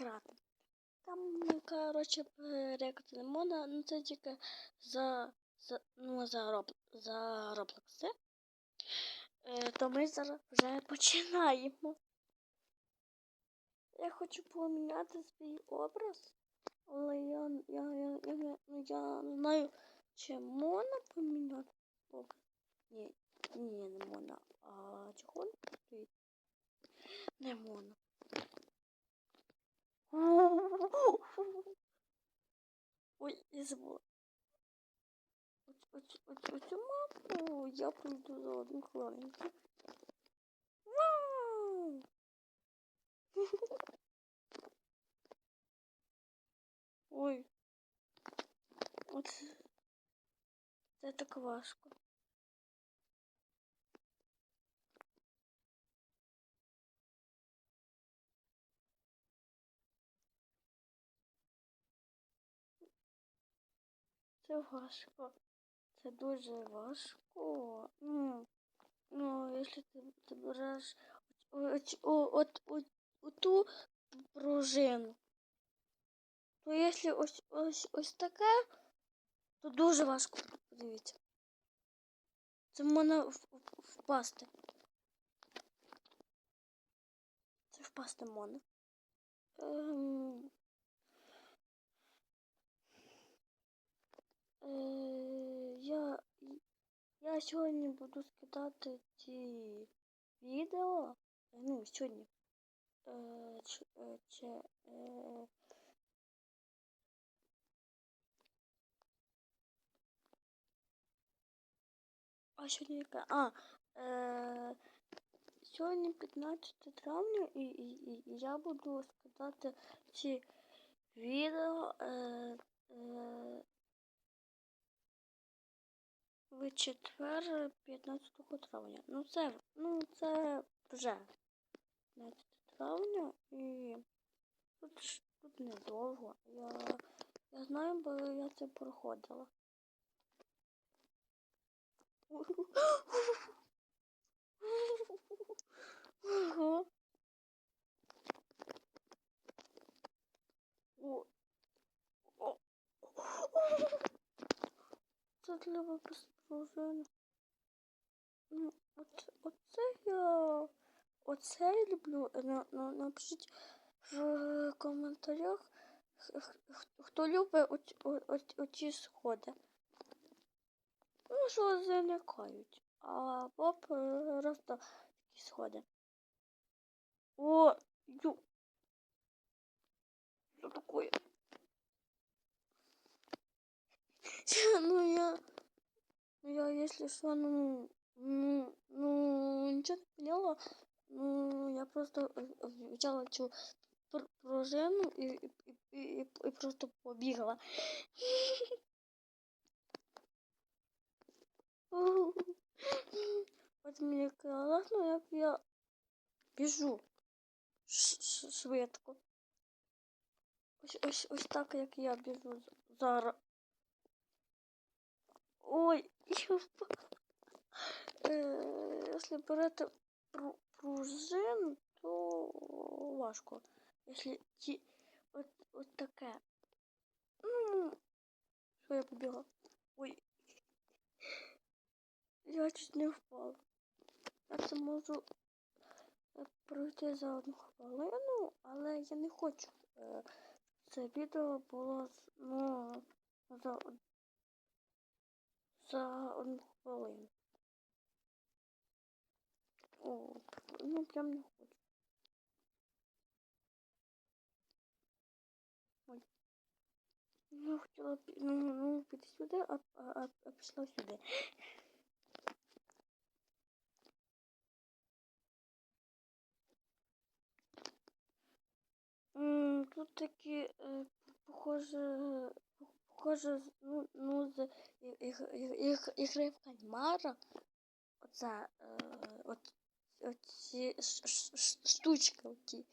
грати. Там, ну, коротше, перекати не можна, ну це тільки за, за, ну, за, роб, за Роблокси. Е, то ми зараз вже починаємо. Я хочу поміняти свій образ, але я, я, я, я, я, ну, не знаю, чи можна поміняти образ. Ні, ні, не можна. А чого? Не можна. Ой, я забула. Оцю, мапу я пройду за одну хвилинку. Ой. От це так важко. Це важко. Це дуже важко. Ну, ну якщо ти, ти береш от, от, от, от, ту пружину, то якщо ось ось ось таке, то дуже важко. Подивіться. Це можна впасти. Це впасти можна. Ем... Е, я, я сьогодні буду скидати ці відео. Ну, сьогодні. Е, ч, е, ч, е, а сьогодні яке? А, е, сьогодні 15 травня і, і, і я буду скидати ці відео. Е, е, в четвер 15 травня. Ну це, ну це вже 15 травня і тут, тут недовго. Я, я знаю, бо я це проходила. Ого. О. Це треба без пружини. Ну, от, оце я. Оце я люблю. Е, На, на, напишіть в коментарях, хто любить оці, оці, сходи. Ну, що заникають. А е, просто такі сходи. О, ю. Що такое? Ну я, ну я, если что, ну, ну, ну, ничего не поняла. Ну, я просто э, взяла цю пр- пружину і, і, і, і просто побігла. От мені класно, як я біжу ш- ш- швидко. Ось, ось, ось так, як я біжу зараз. Ой, я Якщо берете пру- пружину, то важко. Якщо ті от, от таке. Ну, що я побігла? Ой. Я чуть не впала. Я це можу е, пройти за одну хвилину, але я не хочу. е, Це відео було ну, за одну хвилину. О, ну прям не хочу. Ой. Ну, я хотіла пі- ну, ну, піти сюди, а, а, а, а пішла сюди. М, Тут такі, е, похоже, похоже, ну, ну, з ігри в кальмара. Оце, от, оці штучки оті.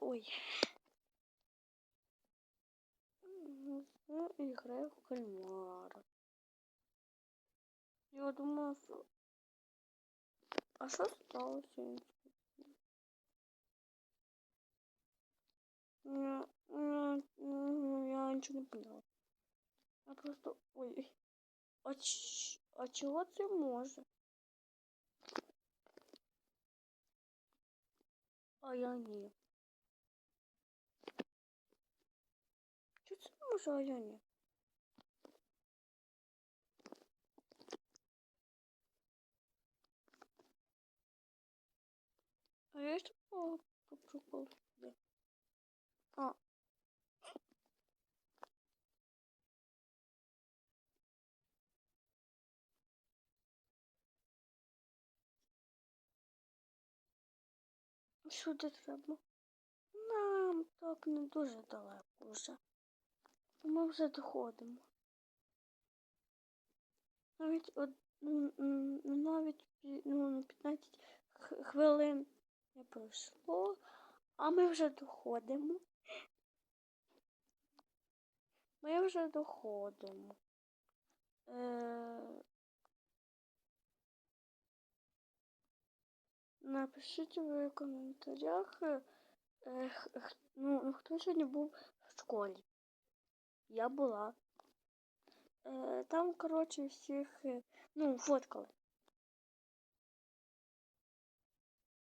Ой. М, Ну, ігри в кальмара. Я думаю, що... А що сталося? М, Я нічого не поняла. Я просто. Ой. А, ч... а чого це може? А я ні. Чого це може, а я ні? А я ще по по приколу сюди. А. Сюди треба. Нам так не дуже далеко вже. Ми вже доходимо. Навіть од... м, м, навіть ну, 15 хвилин не пройшло, а ми вже доходимо. Ми вже доходимо. Е... Напишіть в коментарях, ну, ну, хто сьогодні був в школі. Я була. Там, коротше, всіх, ну, фоткали.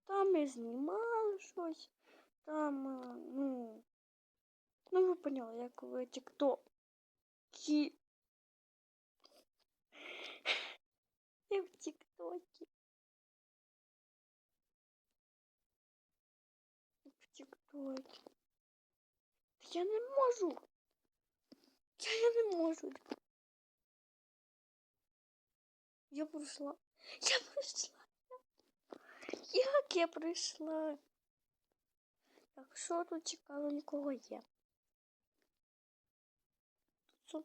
Там ми знімали щось, там, ну, ну ви поняли, як в тіктокі. Я в тіктокі. Тіктокі. Я не можу. Я, я не можу. Я пройшла. Я пройшла. Як я прийшла? Так, що тут цікаво нікого є? Що?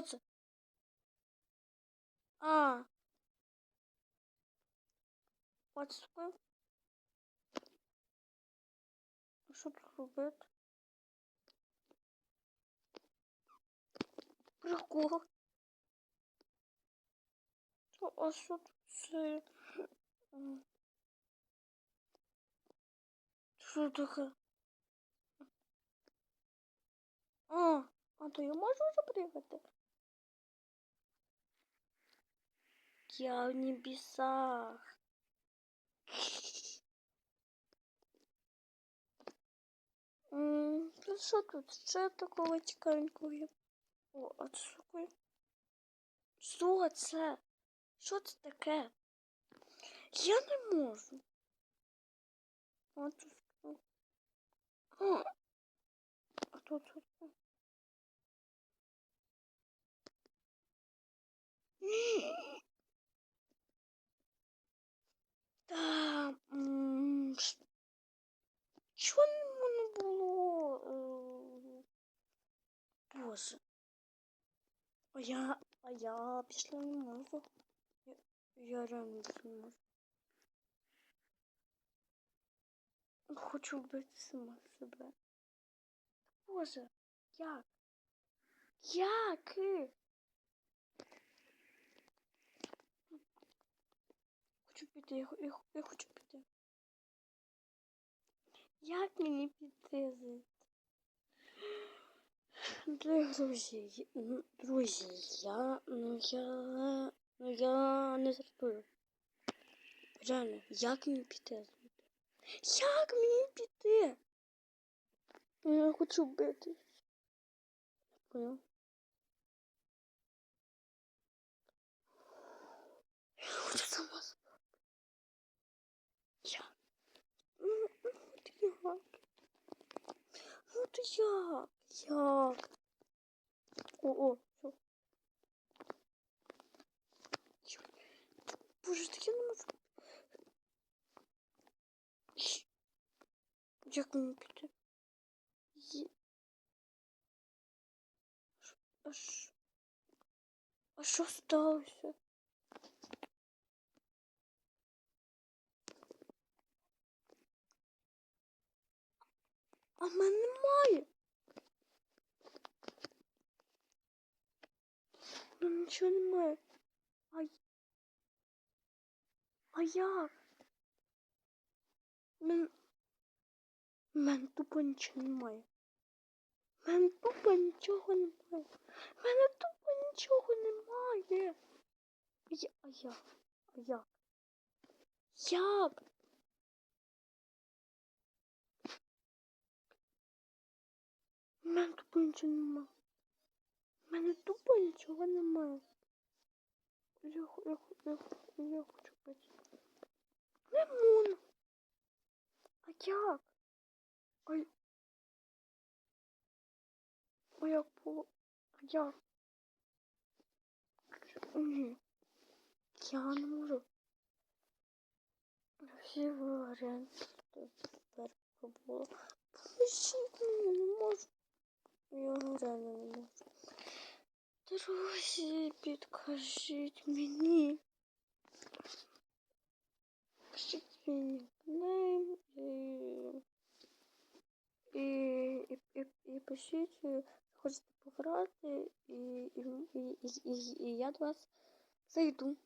Це? А. От робити? Прикол. А що тут це? Що таке? А, а то я можу вже приїхати? Я в небесах. Ну що тут ще такого цікавенького є? О, а це що? Що це? Що це таке? Я не можу. А тут що? А, а тут що? Та, чого не було? е, Боже. А я, а я пішла не можу. Я, я реально не. Хочу вбити сама себе. Боже, як? Як? Хочу піти, я, я, я хочу піти. Як мені піти? Друзі, ну, друзі, я, ну я, ну я не жартую. Реально, як мені піти? Як мені піти? Ну, Я хочу битись. Понял? Хочу сама. Я. Ну, ну, от як? Ну, то як? Як? О, о, що? Боже, так я не можу. Як мені піти? Є. А що? А що сталося? А мене немає. У мене нічого немає. А, а як? Мен... У тупо нічого немає. У мене тупо нічого немає. Мене тупо нічого немає. Я, а як? А як? Як? У мене тупо нічого немає. У мене тупо нічого немає. Я, я, я, я хочу пити. Лимон. А як? Ой. А як було? А як? Я не можу. Всі варіанти тепер було. Поможіть мені, не можу. Я реально не можу. Друзі, підкажіть мені. Пишіть мені нейм і, і, і, і, пишіть, хочете пограти, і, і, і, і, і, я до вас зайду.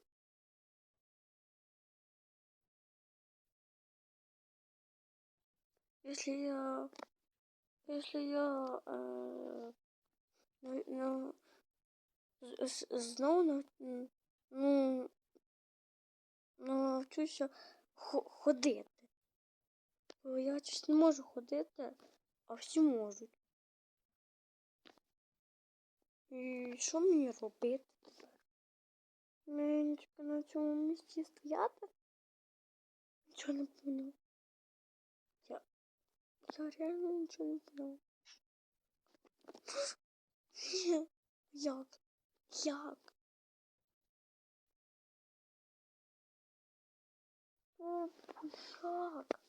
Если я, если я, э, ну, ну, знову ну, навчуся хо- ходити. Бо я щось не можу ходити, а всі можуть. І що мені робити? Мені на цьому місці стояти? Нічого не поняла. Я, я реально нічого не поняла. Як? Як? Як?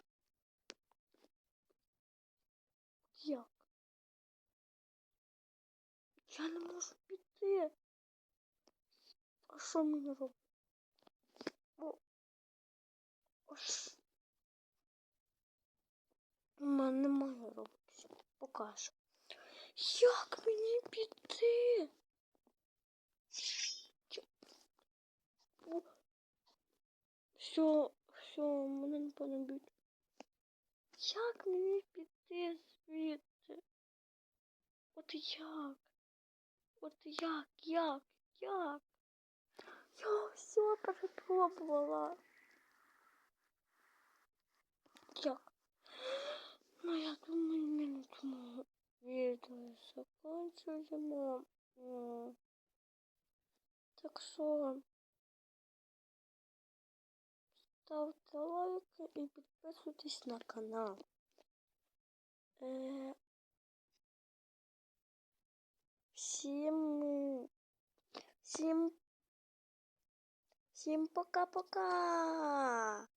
Як? Я не можу піти. А що мені робити? О, а У мене немає робити. Покажу. Як мені піти? Все, все, мене не понаб'ють. Як мені піти звідти? От як? От як, як, як? Я все перепробувала. Як? Ну, я думаю, ми на цьому відео закінчуємо. М. Так що ставте лайки і підписуйтесь на канал. Е, всім, всім, всім пока-пока.